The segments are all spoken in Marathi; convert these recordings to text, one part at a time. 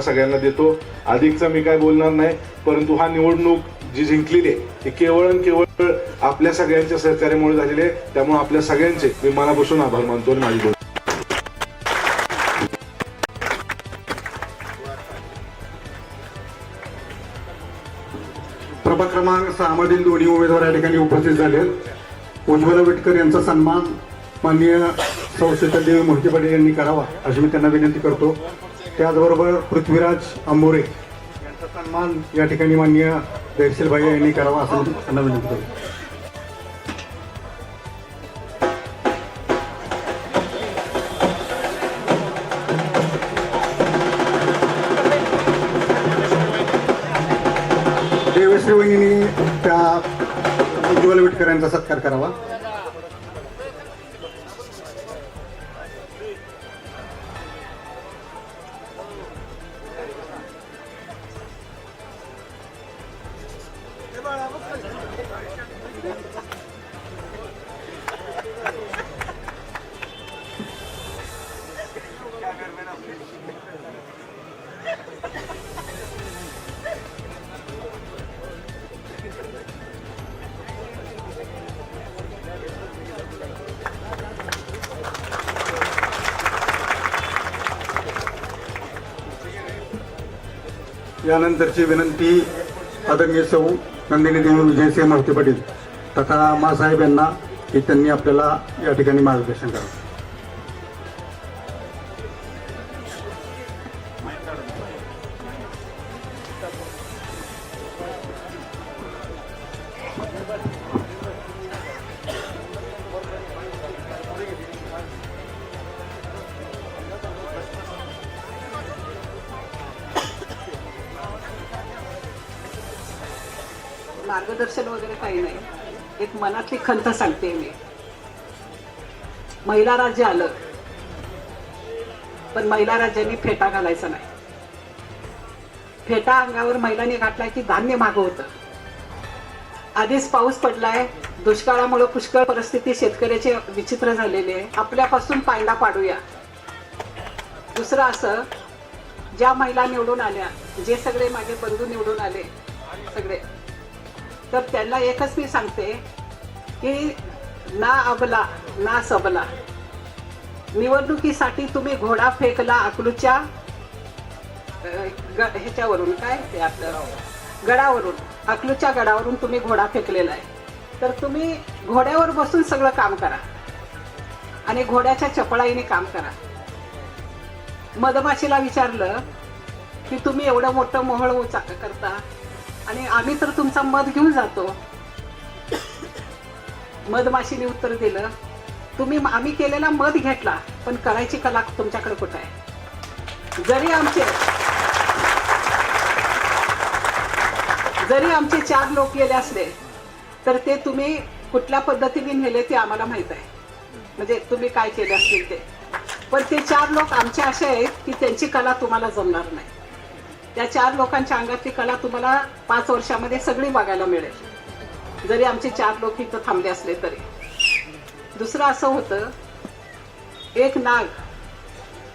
तुम्हा सगळ्यांना देतो. अधिकचं मी काय बोलणार नाही परंतु हा निवडणूक जी जिंकलेली आहे ती केवळ आणि केवळ आपल्या सगळ्यांच्या सहकार्यामुळे झालेली आहे. त्यामुळे आपल्या सगळ्यांचे मी मनापासून आभार मानतो आणि माझी बोल प्रभाग क्रमांक सहा मधील दोन्ही उमेदवार या ठिकाणी उपस्थित झाले उज्ज्वला विटकर यांचा सन्मान माननीय सौ देवी मोहिते पाटील यांनी करावा अशी मी त्यांना विनंती करतो. त्याचबरोबर पृथ्वीराज आंबोरे यांचा सन्मान या ठिकाणी माननीय जयशील भाई यांनी करावा असं त्यांना विनंती करू देवश्री वहिनी त्या उज्ज्वल विटकर यांचा सत्कार करावा. यानंतरची विनंती सौ नंदिनी देवी विजयसिंह मोहिते पाटील तथा मासाहेब यांना की त्यांनी आपल्याला या ठिकाणी मार्गदर्शन करावं. मार्गदर्शन वगैरे काही नाही. एक मनातली खंत सांगते मी. महिला राज्य आलं पण महिला राज्यांनी फेटा घालायचा नाही. फेटा अंगावर महिलांनी घातलाय की धान्य मागं होतं. आधीच पाऊस पडलाय दुष्काळामुळे पुष्कळ परिस्थिती शेतकऱ्याची विचित्र झालेली आहे. आपल्यापासून पायंडा पाडूया. दुसरं असं ज्या महिला निवडून आल्या जे सगळे माझे बंधू निवडून आले सगळे तर त्यांना एकच मी सांगते की ना अबला ना सबला. निवडणुकीसाठी तुम्ही घोडा फेकला अकलूच्या ग- ह्याच्यावरून काय ते आपलं? गडावरून. अकलूच्या गडावरून तुम्ही घोडा फेकलेला आहे. तर तुम्ही घोड्यावर बसून सगळं काम करा. आणि घोड्याच्या चपळाईने काम करा. मधमाशीला विचारलं की तुम्ही एवढं मोठं मोहळ उचा करता? आणि आम्ही तर तुमचा मध घेऊन जातो. मधमाशीने उत्तर दिलं. तुम्ही आम्ही केलेला मध घेतला पण करायची कला तुमच्याकडे कुठं आहे? जरी आमचे जरी आमचे चार लोक गेले असले तर ते तुम्ही कुठल्या पद्धतीने नेले ते आम्हाला माहीत आहे. म्हणजे तुम्ही काय केले असतील ते. पण ते चार लोक आमचे असे आहेत की त्यांची कला तुम्हाला जमणार नाही. त्या चार लोकांच्या अंगातली कला तुम्हाला पाच वर्षामध्ये सगळी बघायला मिळेल. जरी आमचे चार लोक इथं थांबले असले तरी. दुसरं असं होतं एक नाग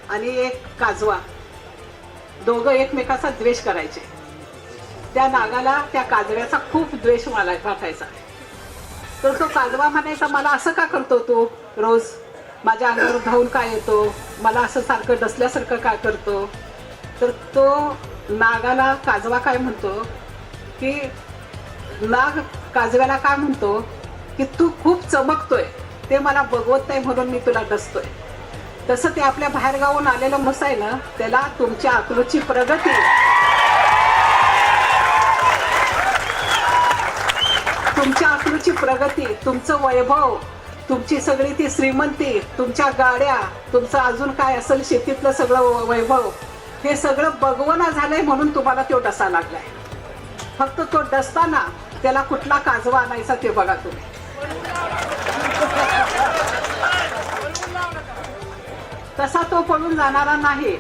आणि एक काजवा दोघं एकमेकाचा द्वेष करायचे. त्या नागाला त्या काजव्याचा खूप द्वेष मला वाटायचा. तर तो काजवा म्हणायचा मला असं का करतो तू रोज? माझ्या अंगावर धावून का येतो? मला असं सारखं डसल्यासारखं का करतो? तर तो नागाला काजवा काय म्हणतो? की नाग काजव्याला काय म्हणतो? की तू खूप चमकतोय. ते मला बघवत नाही म्हणून मी तुला डसतोय. तसं ते आपल्या बाहेरगावून आलेलं मस आहे ना त्याला तुमच्या अकलूची प्रगती. तुमच्या अकलूची प्रगती तुमचं वैभव तुमची सगळी ती श्रीमंती तुमच्या गाड्या तुमचं अजून काय असेल शेतीतलं सगळं वैभव. हे सगळं बघवणं झालंय म्हणून तुम्हाला तो डसा लागलाय. फक्त तो डसताना त्याला कुठला काजवा आणायचा ते बघा तुम्ही. तसा तो पळून जाणारा नाही.